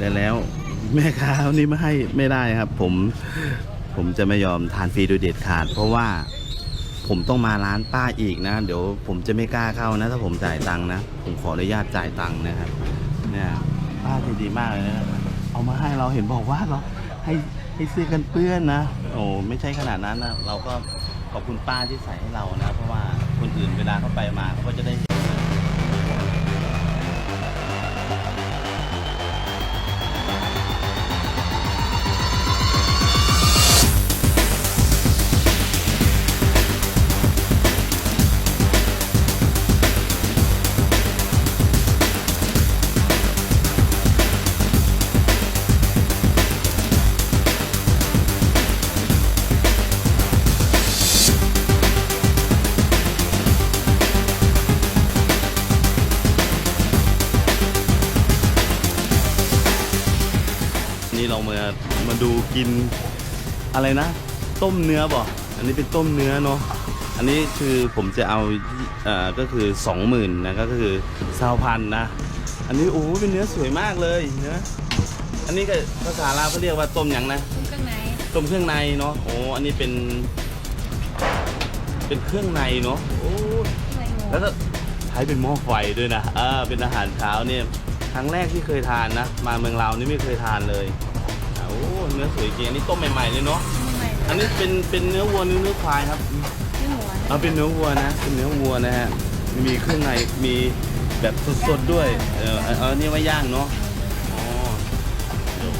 แล้วแล้วแม่ค้าวันนี้ไม่ให้ไม่ได้ครับ ผมผมจะไม่ยอมทานฟรีโดยเด็ดขาด เพราะว่าผมต้องมาร้านป้าอีกนะ เดี๋ยวผมจะไม่กล้าเข้านะ ถ้าผมจ่ายตังค์นะ ผมขออนุญาตจ่ายตังค์นะครับ เนี่ยป้าใจดีมากเลยนะเอามาให้เราเห็นบอกว่าเราให้ให้ซื้อกันเปื้อนนะโอ้ไม่ใช่ขนาดนั้นนะเราก็ขอบคุณป้าที่ใส่ให้เรานะ เพราะว่าคนอื่นเวลาเขาไปมาเขาก็จะได้ นนี่เรามามาดูกินอะไรนะ ต้มเนื้อบ่อันนี้เป็นต้มเนื้อเนาะอันนี้คือผมจะเอาเอ่อก็คือสองหมื่นนะก็คือซาวพันนะ อันนี้โอ้โหเป็นเนื้อสวยมากเลยเนื้ออันนี้ก็ภาษาลาวเขาเรียกว่าต้มหยังนะคุ้มเครื่องในต้มเครื่องในเนาะโอ้อันนี้เป็น เป็นเครื่องในเนาะโอ้เครื่องในหมูแล้วก็ใช้เป็นหม้อไฟด้วยนะอ่าเป็นอาหารเช้าเนี่ยครั้งแรกที่เคยทานนะ มาเมืองลาวนี่ไม่เคยทานเลยอ่า โอ้เนื้อสวยจริงอันนี้ต้มใหม่ๆเลยเนาะใหม่อันนี้เป็นเป็นเนื้อวัวหรือเนื้อควายครับชื่อหมูนะเอาเป็นเนื้อวัวนะเป็นเนื้อวัวนะฮะมีเครื่องในมีแบบสดๆด้วยเออเอาอันนี้ไว้ย่างเนาะอ๋อเดี๋ยว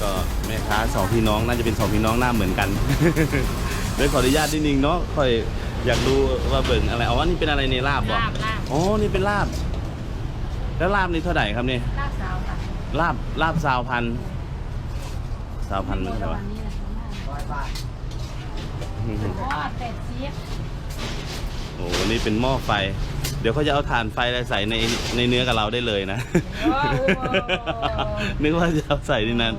ก็แม่ค้าสองพี่น้องน่าจะเป็นสองพี่น้องหน้าเหมือนกัน เดี๋ยวขออนุญาตนิดนึงเนาะค่อยอยากรู้ว่าเบิ่งอะไรอ๋อนี่เป็นอะไรในลาบบ่ลาบลาบอ๋อนี่เป็นลาบ แล้วลาบนี่เท่าไหร่ครับเนี่ยลาบสาวค่ะลาบลาบซาวพัน ซาวพันมันตะเท่าไหวัร่นนี้แหละอืมโอ้เป็ดซีฟโอ้โหนี่เป็นหม้อไฟ เดี๋ยวเขาจะเอาถ่านไฟอะไรใส่ในในเนื้อกับเราได้เลยนะ นึกว่าจะเอาใส่ในนั้น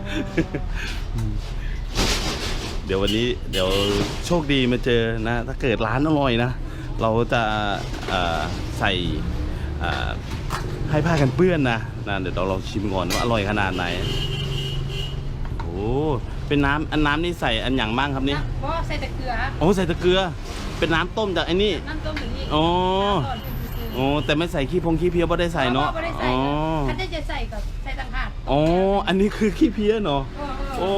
เดี๋ยววันนี้เดี๋ยวโชคดีมาเจอนะ ถ้าเกิดร้านอร่อยนะ เราจะเอ่อใส่เอ่อให้ผ้ากันเปื้อนนะนะเดี๋ยวเราลองชิมก่อนว่าอร่อยขนาดไหนโอ้ เป็นน้ำอันน้ำนี่ใส่อันอย่างบ้างครับนี่เพราะใส่แต่เกลือโอ้ใส่แตะเกลือ เป็นน้ำต้มจากไอ้นี่น้ำต้มถึงนี่อ๋อก่อนเป็นซื้อโอ้แต่ไม่ใส่ขี้พงขี้เพี้ยไม่ได้ใส่เนาะไม่ได้ใส่อ๋อถ้าได้จะใส่กับใส่ต่างหากอ๋ออันนี้คือขี้เพี้ยเนาะโอ้โอ้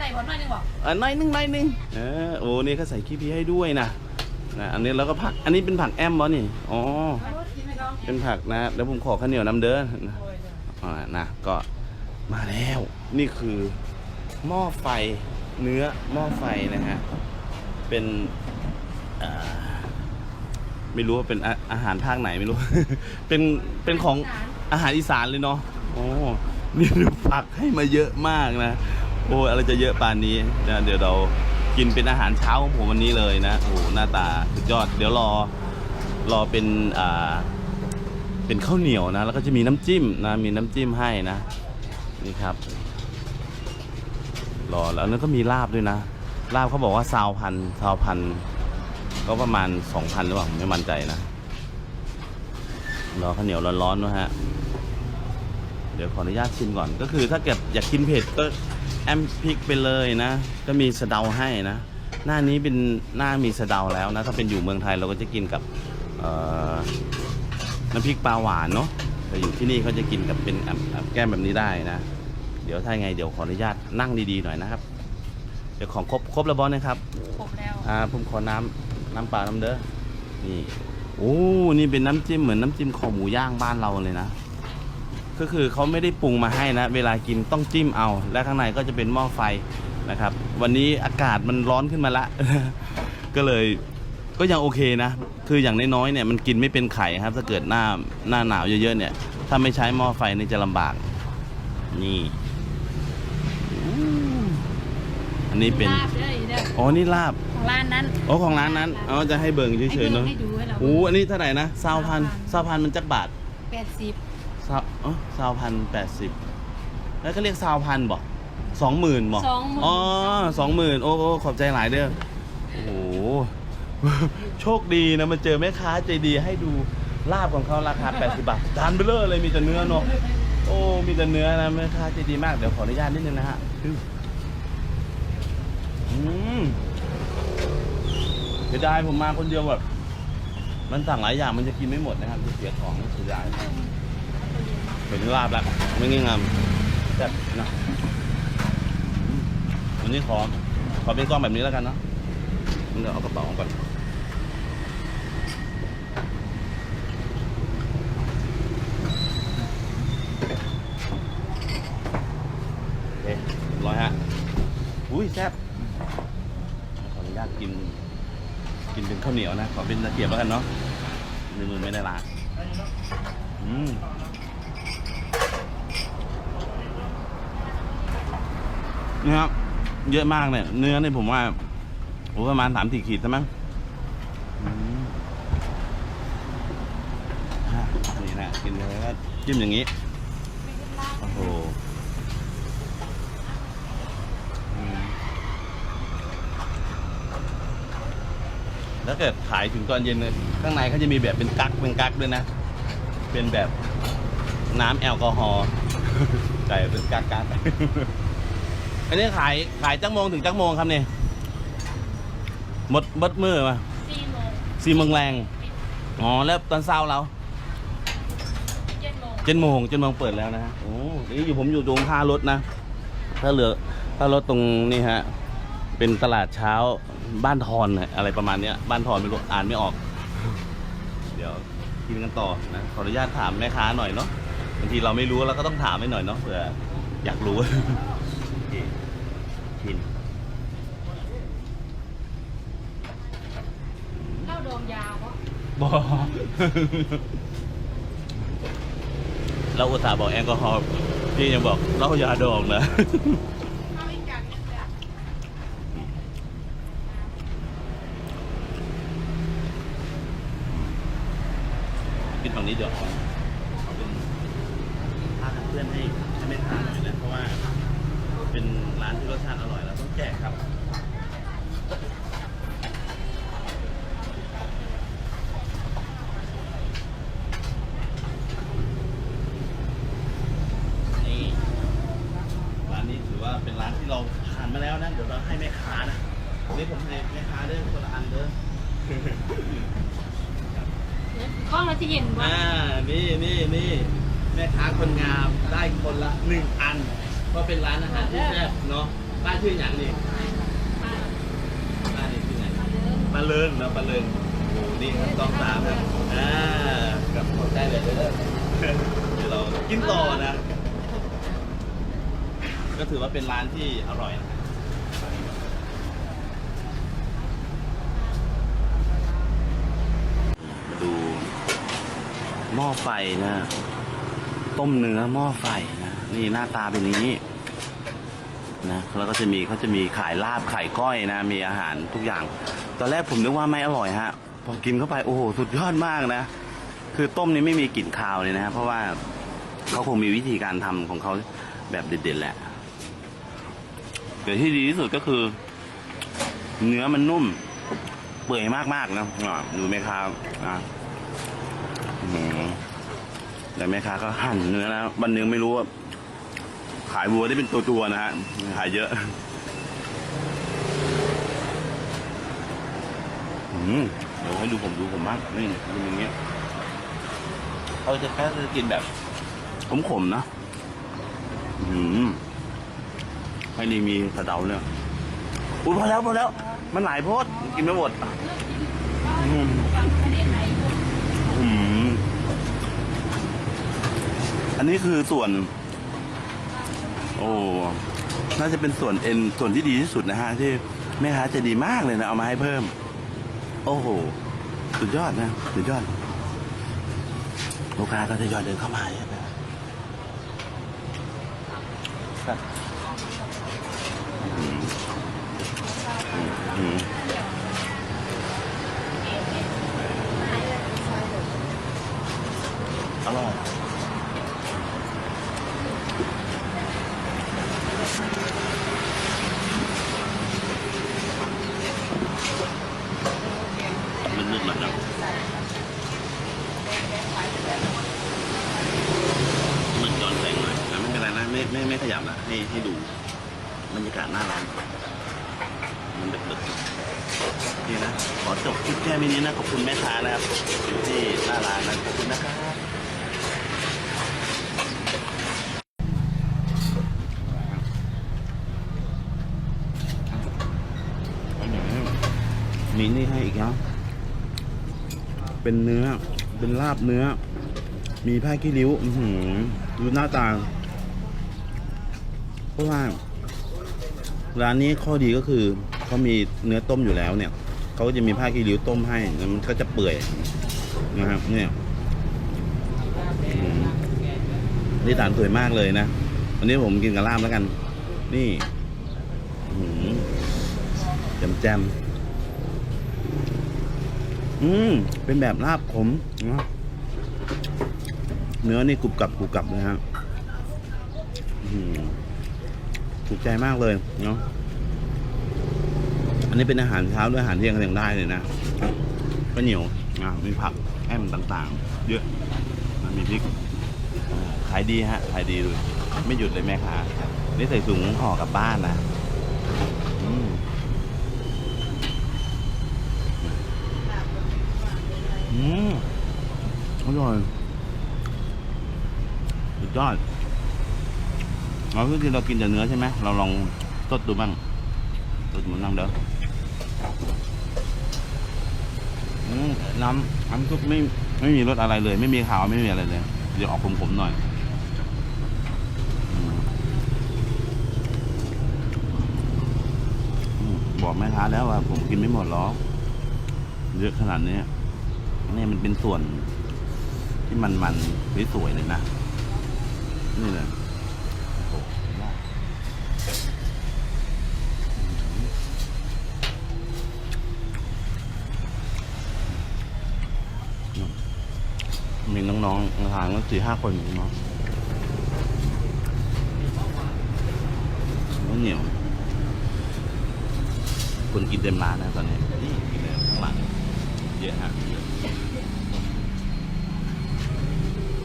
ใส่หวานหน่อยนึงบอกอันน้อยหนึงน้อยหนึงเออโอ้นี่ก็ใส่ขี้เพี้ยให้ด้วยนะนะอันนี้แล้วก็ผักอันนี้เป็นผักแอมบอนี่อ๋อกินไหมน้องเป็นผักนะแล้วผมขอข้าวเหนียวน้ำเด้อนะอ่านะก็มาแล้วนี่คือ หม้อไฟเนื้อหม้อไฟนะฮะ เป็นไม่รู้ว่าเป็นอาอาหารภาคไหนไม่รู้ เป็นเป็นของอาหารอีสานเลยเนาะโอ้นี่ดูผักให้มาเยอะมากนะ โอ้อะไรจะเยอะป่านนี้นะเดี๋ยวเรากินเป็นอาหารเช้าของผมวันนี้เลยนะโอ้หน้าตาสุดยอด เดี๋ยวรอรอเป็นอ่าเป็นข้าวเหนียวนะ แล้วก็จะมีน้ำจิ้มนะ มีน้ำจิ้มให้นะ นี่ครับ รอแล้วแล้วก็มีลาบด้วยนะ ลาบเขาบอกว่าซาวพันซาวพันก็ประมาณสองพันหรือเปล่าไม่มั่นใจนะรอข้าวเหนียวร้อนๆนะฮะ เดี๋ยวขออนุญาตชิมก่อน ก็คือถ้าเกิดอยากกินเผ็ดก็แอมพริกไปเลยนะ ก็มีสะเดาให้นะ หน้านี้เป็นหน้ามีสะเดาแล้วนะ ถ้าเป็นอยู่เมืองไทยเราก็จะกินกับน้ำพริกปลาหวานเนาะแต่อยู่ที่นี่เขาจะกินกับเป็นแก้มแบบนี้ได้นะ เดี๋ยวถ้าไงเดี๋ยวขออนุญาตนั่งดีๆหน่อยนะครับ เดี๋ยวของครบครบแล้วบอสนะครับครบแล้วอ่าผมขอน้ำน้ำเปล่าน้ำเด้อนี่โอ้นี่เป็นน้ำจิ้มเหมือนน้ำจิ้มคอหมูย่างบ้านเราเลยนะ ก็คือเขาไม่ได้ปรุงมาให้นะ เวลากินต้องจิ้มเอา และข้างในก็จะเป็นหม้อไฟนะครับ วันนี้อากาศมันร้อนขึ้นมาละ ก็เลยก็ยังโอเคนะ คืออย่างน้อยๆเนี่ยมันกินไม่เป็นไข่ครับ ถ้าเกิดหน้าหน้าหนาวเยอะๆเนี่ย ถ้าไม่ใช้หม้อไฟนี่จะลำบาก นี่อู้อั นนี้เป็น ลาบเด้อเด้ออ๋อ นี่ลาบ ของร้านนั้นอ๋อ ของร้านนั้น อ๋อ จะให้เบิ่งเฉยๆเนาะให้ดูให้เราโอ้อันนี้เท่าไหร่นะซาวพันซาวพันมันจักบาทแปดสิบซาวอ๋อซาวพันแปดสิบ แล้วก็เรียกซาวพันบอกสองหมื่นบอกสองหมื่นอ๋อสองหมื่นโอ้โอ้ขอบใจหลายเด้อ โอ้โห โชคดีนะมาเจอแม่ค้าใจดีให้ดูลาบของเขาราคา 80 บาททานไปเลยเลยมีแต่เนื้อเนาะโอ้โอ้ มีแต่เนื้อนะแม่ค้าใจดีมาก เดี๋ยวขออนุญาตนิดนึงนะฮะ อืมเสียดายผมมาคนเดียวแบบมันสั่งหลายอย่างมันจะกินไม่หมดนะครับจะเสียของเสียดายเห็นลาบแล้วไม่ง่ายงามแต่บนะมวันนี้ขอขอเป็นกล้องแบบนี้แล้วกันเนาะเดี๋ยวเอากระเป๋าออก่อนโอเคเรียบร้อยฮะอุ้ยแซ่บ ญาตกิน กินเป็นข้าวเหนียวนะ ขอเป็นตะเกียบแล้วกันเนาะในมือไม่ได้ล้างอืมนี่ครับ เยอะมากเนี่ย เนื้อเนี่ยผมว่าโอ้ประมาณสามสี่ขีดใช่มั้งอืมนี่นะ กินเลยก็จิ้มอย่างนี้ โอ้โหอืม แล้วเกิดขายถึงตอนเย็นเนี่ยข้างในเขาจะมีแบบเป็นกักเป็นกักด้วยนะ เป็นแบบน้ำแอลกอฮอล์ใส่เป็นกักกักอันนี้ขายขายจักโมงถึงจักโมงครับเนี่ยหมดเบดมือมาสี่โมงสี่โมงแรงอ๋อแล้วตอนเช้าเราเย็นโมงเจ็ดโมงเจ็ดโมงเปิดแล้วนะฮะโอ้นี่อยู่ผมอยู่ตรงท่ารถนะ ถ้าเหลือถ้ารถตรงนี่ฮะ เป็นตลาดเช้าบ้านทอนน่ะอะไรประมาณเนี้ยบ้านทอนไม่รู้อ่านไม่ออก เดี๋ยวกินกันต่อนะขออนุญาตถามแม่ค้าหน่อยเนาะบางทีเราไม่รู้เราก็ต้องถามให้หน่อยเนาะเผื่ออยากรู้โอเคกินเหล้าดองยาวเพราะบอเราอุตส่าห์บอกแอลกอฮอล์พี่ยังบอกเหล้ายาดองนะ ข้าวอีกจานนึงเลยอะ กินฝั่งนี้เขาเป็นพาเพื่อนให้ให้ไม่ทานหน่อยนะเพราะว่า เป็นร้านที่รสชาติอร่อยแล้วต้องแจกครับนี่ร้านนี้ถือว่าเป็นร้านที่เราผ่านมาแล้วนะเดี๋ยวเราให้แม่ค้านะนนี้ผมให้แม่ค้าเด้อคนละอันเด้อ ข้องเราจะเย็นว่าอ่านี่นี่นี่แม่ค้าคนงามได้คนละหนึ่งอันเพราะเป็นร้านอาหารที่แซ่บเนาะป้าชื่ออย่างนี่ป้านี่ชื่อไงปลาเลินเนาะปลาเลินโอ้นี่ครับต้องสามครับอ่ากับคนได้เลยเด้อเดี๋ยวเรากินต่อนะ ก็ถือว่าเป็นร้านที่อร่อยนะ ดูหม้อไฟนะ ต้มเนื้อหม้อไฟนะ นี่หน้าตาเป็นนี้นะแล้วก็จะมีเขาจะมีขายลาบขายก้อยนะ มีอาหารทุกอย่าง ตอนแรกผมนึกว่าไม่อร่อยฮะพอกินเข้าไปโอ้โหสุดยอดมากนะ คือต้มนี่ไม่มีกลิ่นคาวเลยนะ เพราะว่าเขาคงมีวิธีการทำของเขาแบบเด็ดๆแหละแต่ที่ดีที่สุดก็คือ เนื้อมันนุ่ม ปื่อยมากๆนะอะดูไหมครับอะแต่แม่ค้าก็หั่นเนื้อนะวันหนึงไม่รู้ว่า ขายวัวได้เป็นตัวตัวๆนะฮะขายเยอะอืมเดี๋ยวให้ดูผมดูผมบ้างนี่ดูอย่างเงี้ยเขาจะแค่จะกินแบบขมๆนะอืมให้ดีมีสะเดาเนี่ยอุ้ยพอแล้วพอแล้ว มันหลายโพดกินไม่หมดอืมอืมอันนี้คือส่วน โอ้น่าจะเป็นส่วนเอ็นส่วนที่ดีที่สุดนะฮะ ที่แม่ค้าจะดีมากเลยนะ เอามาให้เพิ่ม โอ้โห สุดยอดนะ สุดยอด ลูกค้าก็ทยอยเดินเข้ามาเยอะนะครับอืม อืมอร่อย ลึกๆหน่อยนะมันย้อนแสงมา ไม่ไม่ไม่ขยับละให้ให้ดูบรรยากาศหน้าร้านมั นี่นะ ขอจบคลิปแค่นี้นะ ขอบคุณแม่ค้านะครับอยู่ที่หน้าร้านนะ ขอบคุณนะครับมีนี่ให้อีกแล้วเป็นเนื้อ เป็นลาบเนื้อ มีผ้าขี้ริ้ว อือหือดูหน้าตา เพราะว่า ร้านนี้ข้อดีก็คือ เขามีเนื้อต้มอยู่แล้วเนี่ยเขาก็จะมีผ้าขี้ริ้วต้มให้แล้วมันก็จะเปื่อยนะครับ เนี่ยนี่ฐานสวยมากเลยนะวันนี้ผมกินกับลาบแล้วกัน นี่อืมแจมแจมอืมเป็นแบบลาบขมนะเนื้อนี่กรุบกรับกรุบกรับเลยฮะถูกใจมากเลยเนาะ นี้เป็นอาหารเช้าด้วยอาหารเที่ยงก็ยังได้เลยนะข้าวเหนียวอะมีผักแอมต่างๆ เยอะมันมีพริกขายดีฮะขายดีเลยไม่หยุดเลยแม่ค้านี่ใส่ถุงห่อกลับบ้านนะอืมอร่อยสุดยอดเราคือที่เรากินแต่เนื้อใช่ไหมเราลองสดดูบ้างสดหมูนั่งเด้อ อืมน้ำน้ำซุปไม่ไม่มีรสอะไรเลย ไม่มีขาวไม่มีอะไรเลย เดี๋ยวออกขมๆหน่อยบอกแม่ค้าแล้วว่าผมกินไม่หมดหรอกเยอะขนาดนี้นี่มันเป็นส่วนที่มันมันสวยๆเลยนะ นี่เลยโอ้โหมี น้องๆทานก็สี่ห้าคนอยู่เนาะแล้วเหนียว คนกินเต็มร้านนะตอนนี้นี่กินเลยข้างหลังเยอะฮะ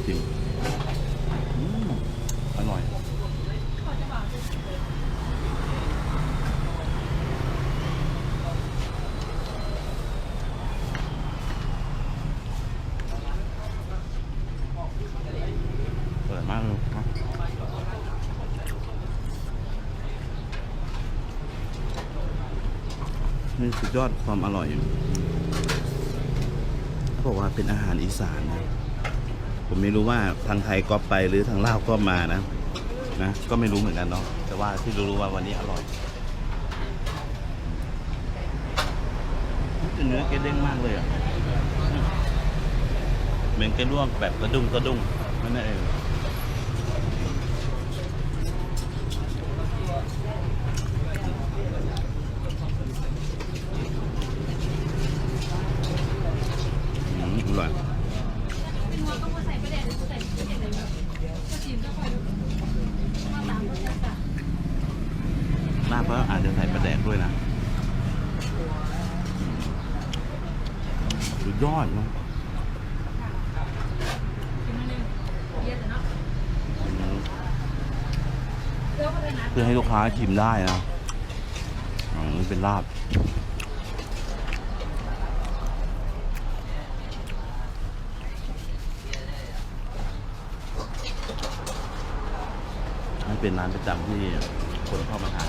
จริงอืมอร่อย อร่อยมากเลยครับ นี่สุดยอดความอร่อยเขาบอกว่าเป็นอาหารอีสานนะ ผมไม่รู้ว่าทางไทยก็ไปหรือทางลาวก็มานะ นะ ก็ไม่รู้เหมือนกันเนาะ แต่ว่าที่รู้ๆว่าวันนี้อร่อยเนื้อเกเด้งมากเลยอะเหมือนแกลวกแบบกระดุมกระดุมนั่นเองอืมอร่อย เป็นหัวต้องมาใส่ประเด็นใส่ประเด็นอะไรก็ชิมก็ค่อยมาตามรสชาติ ลาบก็อาจจะใส่ปลาแดกด้วยนะสุ ดยอดเนอะกินมาหนึ่งเยอะแต่เนาะเลือกไปนะเพื่อให้ลูกค้าชิมได้นะอ๋อนี่เป็นลาบมันเป็นร้านประจำที่คนเข้ามาทาน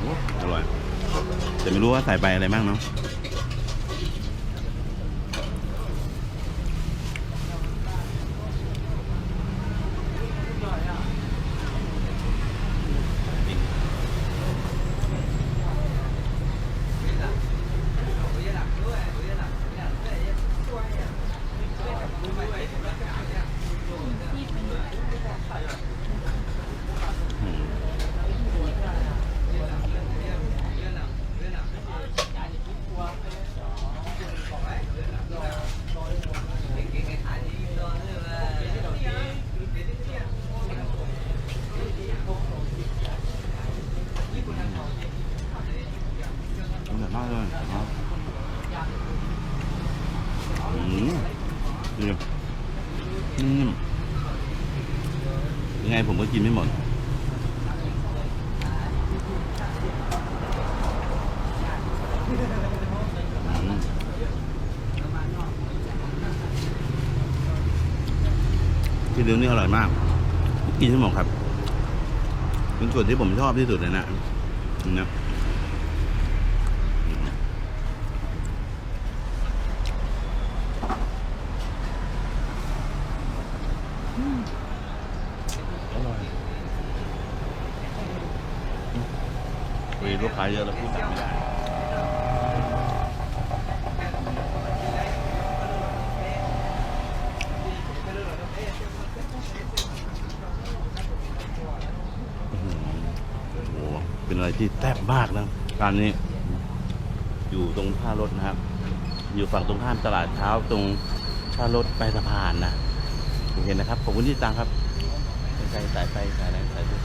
โอ้อร่อย แต่ไม่รู้ว่าใส่ใบอะไรบ้างเนาะ นไม่หมดอืมที่นิ้วนี่อร่อยมาก กินให้หมดครับเป็นส่วนที่ผมชอบที่สุดเลยนะนะอร่อยคุยลูกค้า เยอะแล้วพูดจาไม่ได้โอ้โหเป็นอะไรที่แซ่บมากนะร้านนี้ อยู่ตรงท่ารถนะครับ อยู่ฝั่งตรงข้ามตลาดเช้าตรงท่ารถไปสะพานนะโอเคนะครับ ขอบคุณที่ตังครับสายไฟสายไฟสายอะไรสายไฟ